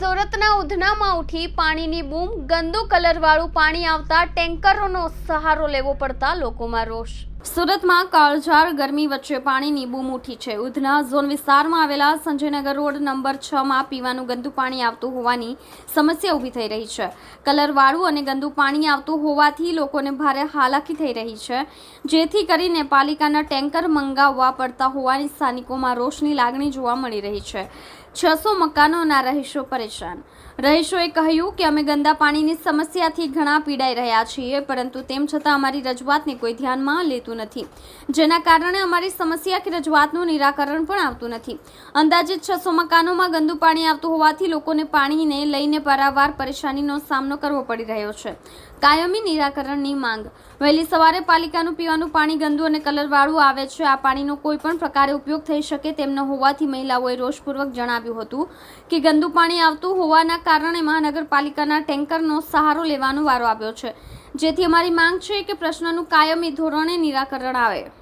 સુરતના ઉધનામાં ઉઠી પાણીની બૂમ, ગંદુ કલરવાળું પાણી આવતા ટેન્કરોનો સહારો લેવો પડતા લોકોમાં રોષ. સુરતમાં કાળઝાળ ગરમી વચ્ચે પાણીની બૂમ ઉઠી છે. ઉધના ઝોન વિસ્તારમાં આવેલા સંજયનગર રોડ નંબર છ માં પીવાનું ગંદુ પાણી આવતું હોવાની સમસ્યા ઊભી થઈ રહી છે. કલરવાળું અને ગંદુ પાણી આવતું હોવાથી લોકોને ભારે હાલાકી થઈ રહી છે. જેથી કરીને પાલિકાના ટેન્કર મંગાવવા પડતા હોવાની સ્થાનિકોમાં રોષની લાગણી જોવા મળી રહી છે. છસો મકાનોના રહીશો પરેશાન. રહીશોએ કહ્યું કે અમે ગંદા પાણીની સમસ્યાથી ઘણા પીડાઈ રહ્યા છીએ, પરંતુ તેમ છતાં અમારી રજૂઆતને કોઈ ધ્યાનમાં લેતું નથી. જેના કારણે અમારી સમસ્યા કે રજૂઆતનું નિરાકરણ પણ આવતું નથી. અંદાજિત છસો મકાનોમાં ગંદુ પાણી આવતું હોવાથી લોકોને પાણીને લઈને પારાવાર પરેશાનીનો સામનો કરવો પડી રહ્યો છે. કાયમી નિરાકરણની માંગ. વહેલી સવારે પાલિકાનું પીવાનું પાણી ગંદુ અને કલરવાળું આવે છે. આ પાણીનો કોઈ પણ પ્રકારે ઉપયોગ થઈ શકે તેમ ન હોવાથી મહિલાઓએ રોષપૂર્વક જણાવ્યું હતું કે ગંદુ પાણી આવતું હોવાના કારણે મહાનગરપાલિકાના ટેન્કરનો સહારો લેવાનો વારો આવ્યો છે. જેથી અમારી માંગ છે કે પ્રશ્નનું કાયમી ધોરણે નિરાકરણ આવે.